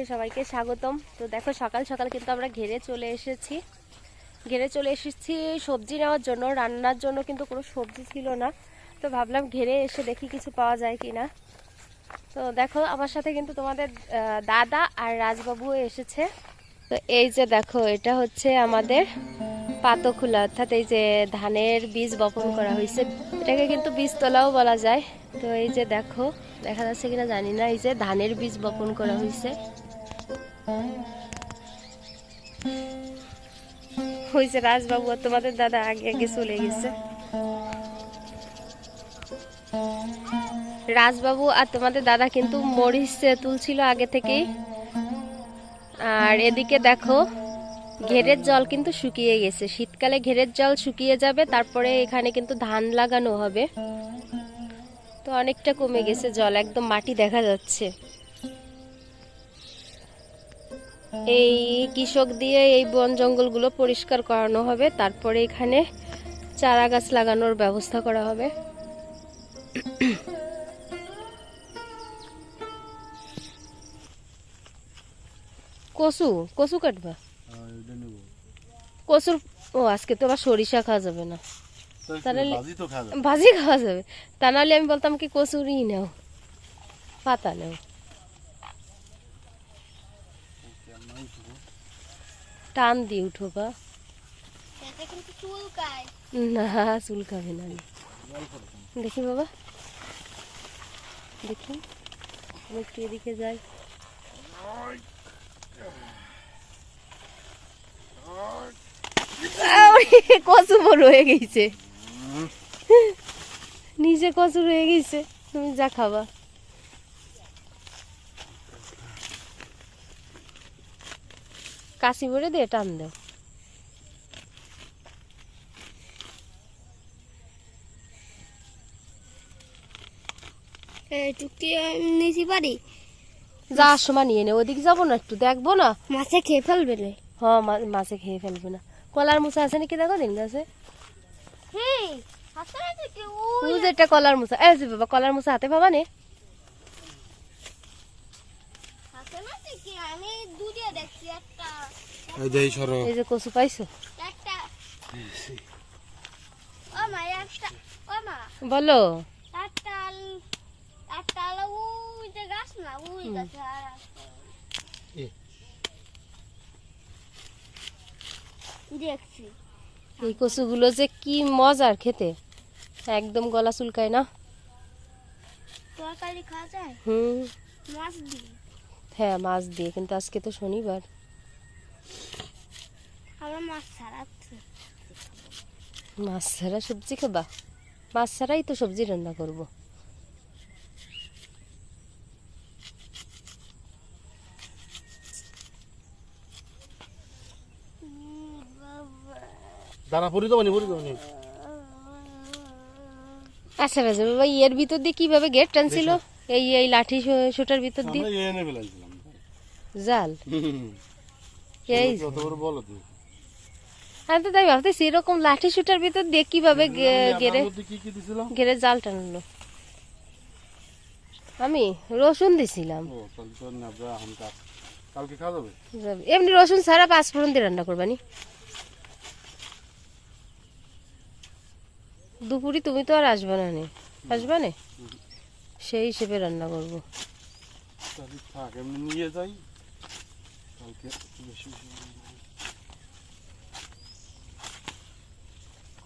লাইফে সবাইকে স্বাগতম। তো দেখো, সকাল সকাল কিন্তু আমরা ঘেরে চলে এসেছি। ঘেরে চলে এসেছি সবজি নেওয়ার জন্য, রান্নার জন্য কিন্তু কোনো সবজি ছিল না। তো ভাবলাম ঘেরে এসে দেখি কিছু পাওয়া যায় কি না তো দেখো, আমার সাথে কিন্তু তোমাদের দাদা আর রাজবাবুও এসেছে। তো এই যে দেখো, এটা হচ্ছে আমাদের পাতখোলা অর্থাৎ এই যে ধানের বীজ বপন করা হয়েছে। এটাকে কিন্তু বীজতলাও বলা যায়। তো এই যে দেখো, দেখা যাচ্ছে কিনা জানি না, এই যে ধানের বীজ বপন করা হয়েছে। হয়েছে রাজবাবু আর তোমাদের দাদা আগে আগে চলে গেছে। রাজবাবু আর তোমাদের দাদা কিন্তু মরিচ তুলছিল আগে থেকেই। আর এদিকে দেখো, ঘেরের জল কিন্তু শুকিয়ে গেছে। শীতকালে ঘেরের জল শুকিয়ে যাবে, তারপরে এখানে কিন্তু ধান লাগানো হবে। তো অনেকটা কমে গেছে জল, একদম মাটি দেখা যাচ্ছে। এই কৃষক দিয়ে এই বন জঙ্গলগুলো পরিষ্কার করানো হবে। তারপরে এখানে চারা গাছ লাগানোর ব্যবস্থা করা হবে। কচু কচু কাটবা? কচুর ও আজকে তো আবার সরিষা খাওয়া যাবে না। তাহলে ভাজি খাওয়া যাবে। খাওয়া যাবে। তা নাহলে আমি বলতাম কি কচুরি নেও পাতা নেও। টান দিয়ে উঠো বা না চুল খাবে না। দেখি বাবা। দেখি। আমি একটু এদিকে যাই। কচু বড় হয়ে গেছে। নিজে কচু রয়ে গেছে। তুমি যা খাবা। কাশি ভরে দিয়ে টান দাও টুকটি নিতে পারি যাওয়ার সময় নিয়ে নে ওদিকে যাব না একটু দেখব না? মাছে খেয়ে ফেলবে রে হ্যাঁ মাছে খেয়ে ফেলবে না। কলার মুসা আছে নাকি দেখো দিন গাছে কলার মুসা এই বাবা কলার মুসা হাতে পাবা নে হাসা না থেকে আমি দুধে দেখছি একটা এই সরো। এই যে কচু পাইছো? ও মা একটা। ও মা। বলো। একটা একটা ওই যে গাছ না ওই গাছ এ। দেখছি। এই কচুগুলো যে কি মজার খেতে। একদম গলা চুলকায় না? তরকারি খাওয়া যায়? হুম। মাছ দিয়ে। হ্যাঁ মাছ দিয়ে কিন্তু আজকে তো শনিবার। আমরা মাছ ছাড়া সবজি খাবা? মাছ ছাড়াই তো সবজি রান্না করব। দানা পুরি তো বানি পুরি তো বানি। আচ্ছা রাজা বাবা এর ভিতর দিয়ে কীভাবে গেট টানছিল? এই এই লাঠি শো- ভিতর দিয়ে? জাল। এই যত বড় বলো তুই আমি তো তাই ভাবতেছি এরকম লাঠি শুটার ভিতর দিয়ে কীভাবে গেড়ে গেড়ে জাল টানলো। আমি রসুন দিছিলাম। এমনি রসুন ছাড়া পাঁচ ফোড়ন দিয়ে রান্না করবানি। দুপুরি তুমি তো আর আসবে না নে। আসবে না? সেই হিসেবে রান্না করব। থাক এমনি নিয়ে যাই। কালকে বেশি বেশি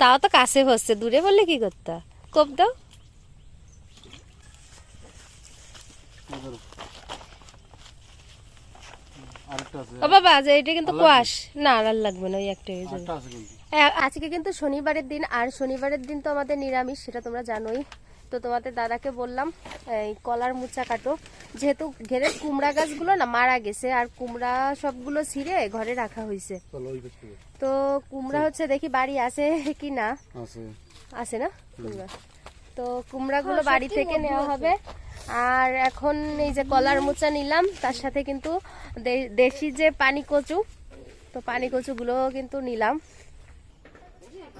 তাও তো কাছে হচ্ছে দূরে বললে কি করতে? কোপ দাও। ও বাবা এটা কিন্তু কোয়াশ। না আর লাগবে না ওই একটা হয়ে যাবে আজকে কিন্তু শনিবারের দিন আর শনিবারের দিন তো আমাদের নিরামিষ সেটা তোমরা জানোই। তো তোমাদের দাদাকে বললাম এই কলার মুচা কাটো। যেহেতু ঘেরের কুমড়া গাছগুলো না মারা গেছে আর কুমড়া সবগুলো ছিঁড়ে ঘরে রাখা হয়েছে। তো কুমড়া হচ্ছে দেখি বাড়ি আছে কি না? আছে। আছে না? কুমড়া। তো কুমড়াগুলো বাড়ি থেকে নেওয়া হবে। আর এখন এই যে কলার মোচা নিলাম তার সাথে কিন্তু দেশি যে পানি কচু তো পানি কচুগুলো কিন্তু নিলাম।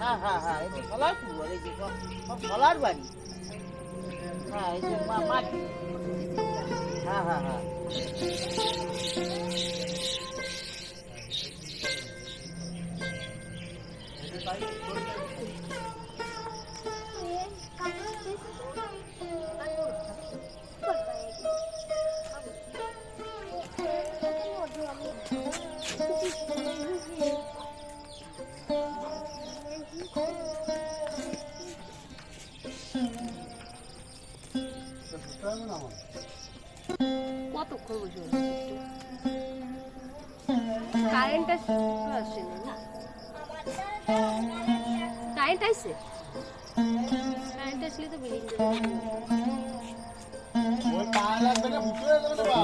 হ্যাঁ হ্যাঁ হ্যাঁ এই ফলার বাড়ি হ্যাঁ এই যে মাটি হ্যাঁ হ্যাঁ হ্যাঁ কতক্ষণ বসে কারেন্ট আসেনি না? কারেন্ট আইছে? কারেন্ট আসলে তো পা লাগবে না হুট হয়ে যাবে না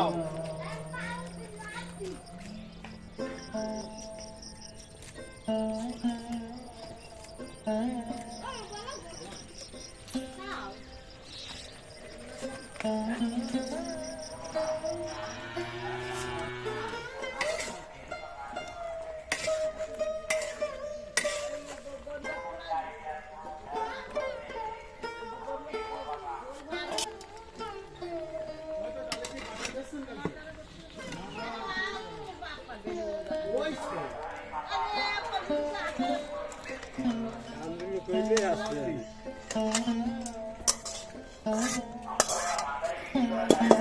বাপ আমার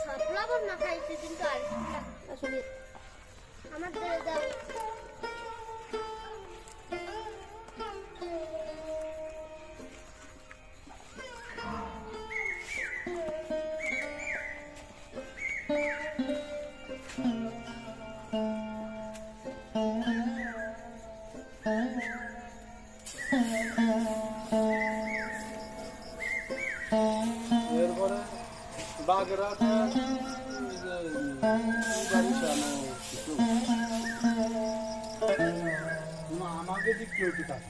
সব লবণ না খাইছে কিন্তু আর আসলে আমার দাও। আমাকে দিক কেউ আছে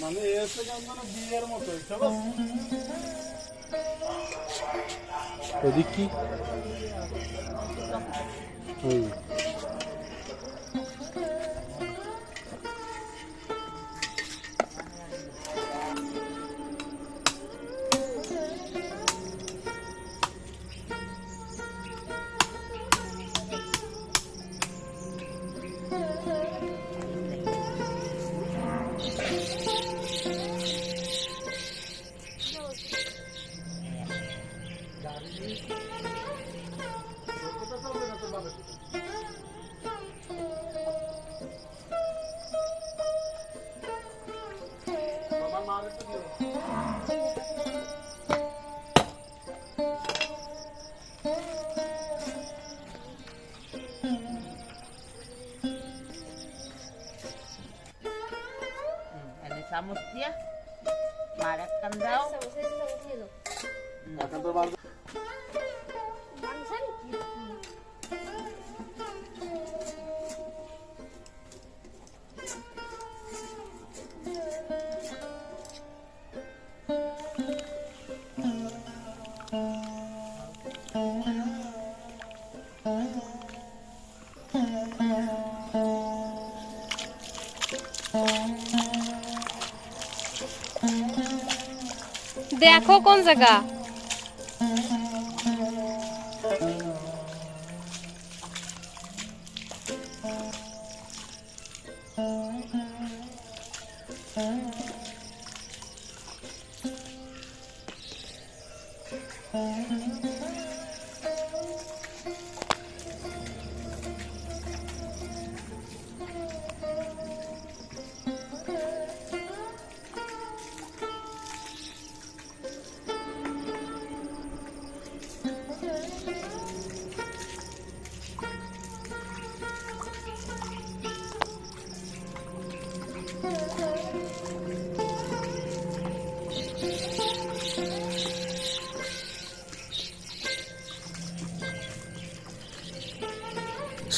মানে এসে কেমন বিয়ের মতো ওদিক কি হুম দিয়া মার একখান দাও। দেখো কোন জায়গা?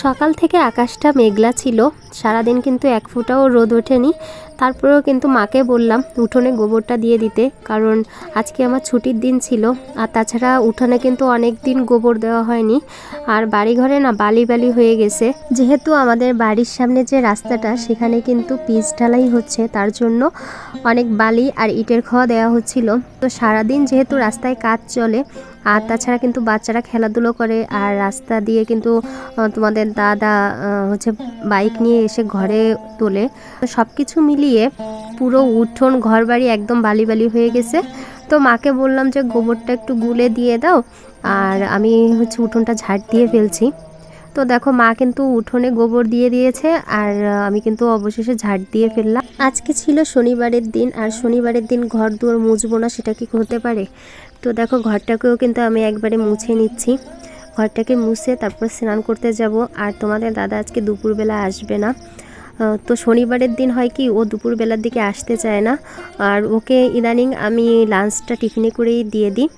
সকাল থেকে আকাশটা মেঘলা ছিল সারাদিন কিন্তু এক ফুটাও রোদ ওঠেনি। তারপরেও কিন্তু মাকে বললাম, উঠোনে গোবরটা দিয়ে দিতে, কারণ আজকে আমার ছুটির দিন ছিল। আর তাছাড়া উঠোনে কিন্তু অনেক দিন গোবর দেওয়া হয়নি। আর বাড়িঘরে না বালি বালি হয়ে গেছে। যেহেতু আমাদের বাড়ির সামনে যে রাস্তাটা, সেখানে কিন্তু পিচ ঢালাই হচ্ছে, তার জন্য অনেক বালি আর ইটের খাওয়া দেওয়া হচ্ছিল। তো সারাদিন যেহেতু রাস্তায় কাজ চলে, আর তাছাড়া কিন্তু বাচ্চারা খেলাধুলো করে, আর রাস্তা দিয়ে কিন্তু তোমাদের দাদা হচ্ছে বাইক নিয়ে এসে ঘরে তোলে। তো সব কিছু মিলিয়ে পুরো উঠোন ঘর বাড়ি একদম বালি বালি হয়ে গেছে। তো মাকে বললাম যে, গোবরটা একটু গুলে দিয়ে দাও। আর আমি হচ্ছে উঠোনটা ঝাড় দিয়ে ফেলছি। তো দেখো, মা কিন্তু উঠোনে গোবর দিয়ে দিয়েছে, আর আমি কিন্তু অবশেষে ঝাড় দিয়ে ফেললাম। আজকে ছিল শনিবারের দিন, আর শনিবারের দিন ঘর দুয়ার মুছবো না, সেটা কি হতে পারে? তো দেখো, ঘরটাকেও কিন্তু আমি একবারে মুছে নিচ্ছি। ঘরটাকে মুছে তারপর স্নান করতে যাব। আর তোমাদের দাদা আজকে দুপুরবেলা আসবে না। তো শনিবারের দিন হয় কি, ও দুপুরবেলার দিকে আসতে চায় না। আর ওকে ইদানিং আমি লাঞ্চটা টিফিনে করেই দিয়ে দিই।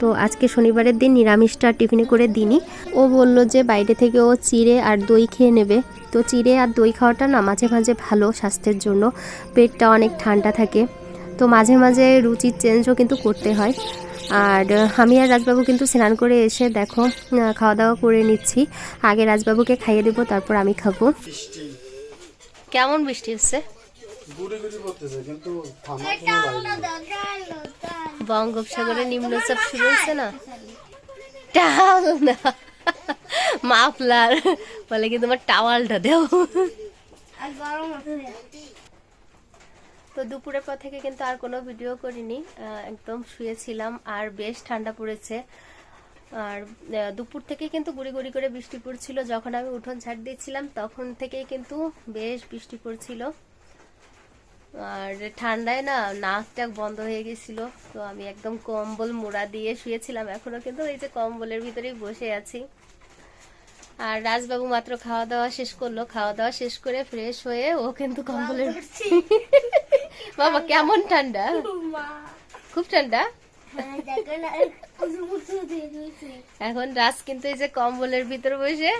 তো আজকে শনিবারের দিন নিরামিষটা টিফিনে করে দিইনি। ও বলল যে বাইরে থেকে ও চিড়ে আর দই খেয়ে নেবে। তো চিড়ে আর দই খাওয়াটা না মাঝে মাঝে ভালো স্বাস্থ্যের জন্য। পেটটা অনেক ঠান্ডা থাকে। তো মাঝে মাঝে রুচির চেঞ্জও কিন্তু করতে হয়। আর আমি আর রাজবাবু কিন্তু স্নান করে এসে দেখো খাওয়া দাওয়া করে নিচ্ছি। আগে রাজবাবুকে খাইয়ে দেবো, তারপর আমি খাব। কেমন বৃষ্টি হচ্ছে। বঙ্গোপসাগরে নিম্নচাপ শুরু হয়েছে না? টাওয়াল না। মাফলার। বলে কি তোমার টাওয়ালটা দেও? তো দুপুরের পর থেকে কিন্তু আর কোনো ভিডিও করিনি। আহ, একদম শুয়েছিলাম আর বেশ ঠান্ডা পড়েছে। আর দুপুর থেকে কিন্তু গুড়ি গুড়ি করে বৃষ্টি পড়ছিল। যখন আমি উঠোন ছাড় দিচ্ছিলাম তখন থেকেই কিন্তু বেশ বৃষ্টি পড়ছিল। আর ঠান্ডায় না নাক টাক বন্ধ হয়ে গেছিল তো আমি একদম কম্বল মোড়া দিয়ে শুয়েছিলাম। এখনও কিন্তু এই যে কম্বলের ভিতরেই বসে আছি। আর রাজবাবু মাত্র খাওয়া দাওয়া শেষ করল। খাওয়া দাওয়া শেষ করে ফ্রেশ হয়ে ও কিন্তু কম্বলের বাবা কেমন ঠান্ডা? খুব ঠান্ডা? হ্যাঁ, এখন রাজ কিন্তু এই যে কম্বলের ভিতর বসে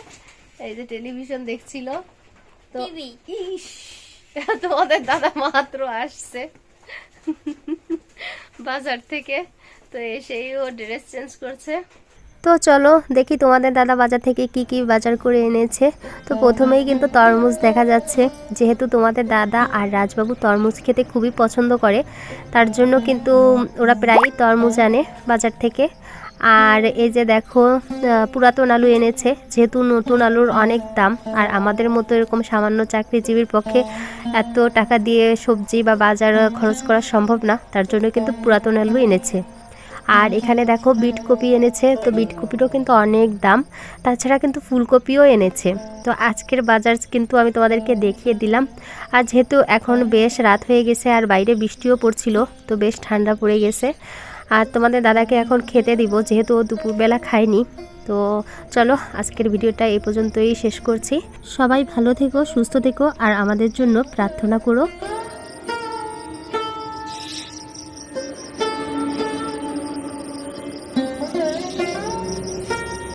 এই যে টেলিভিশন দেখছিল। তো তোমাদের দাদা মাত্র আসছে। বাজার থেকে তো এসেই ও ড্রেস চেঞ্জ করছে। তো চলো দেখি তোমাদের দাদা বাজার থেকে কি কি বাজার করে এনেছে। তো প্রথমেই কিন্তু তরমুজ দেখা যাচ্ছে। যেহেতু তোমাদের দাদা আর রাজবাবু তরমুজ খেতে খুবই পছন্দ করে, তার জন্য কিন্তু ওরা প্রায়ই তরমুজ আনে বাজার থেকে। আর এই যে দেখো পুরাতন আলু এনেছে। যেহেতু নতুন আলুর অনেক দাম, আর আমাদের মতো এরকম সামান্য চাকরিজীবীর পক্ষে এত টাকা দিয়ে সবজি বা বাজার খরচ করা সম্ভব না, তার জন্য কিন্তু পুরাতন আলু এনেছে। আর এখানে দেখো বিট কপি এনেছে, তো বিট কপিরও কিন্তু অনেক দাম। তাছাড়া কিন্তু ফুলকপিও এনেছে। তো আজকের বাজার কিন্তু আমি তোমাদেরকে দেখিয়ে দিলাম। আর যেহেতু এখন বেশ রাত হয়ে গেছে আর বাইরে বৃষ্টিও পড়ছিল, তো বেশ ঠান্ডা পড়ে গেছে। আর তোমাদের দাদাকে এখন খেতে দিব, যেহেতু ও দুপুরবেলা খায়নি। তো চলো আজকের ভিডিওটা এই পর্যন্তই শেষ করছি। সবাই ভালো থেকো, সুস্থ থেকো, আর আমাদের জন্য প্রার্থনা করো।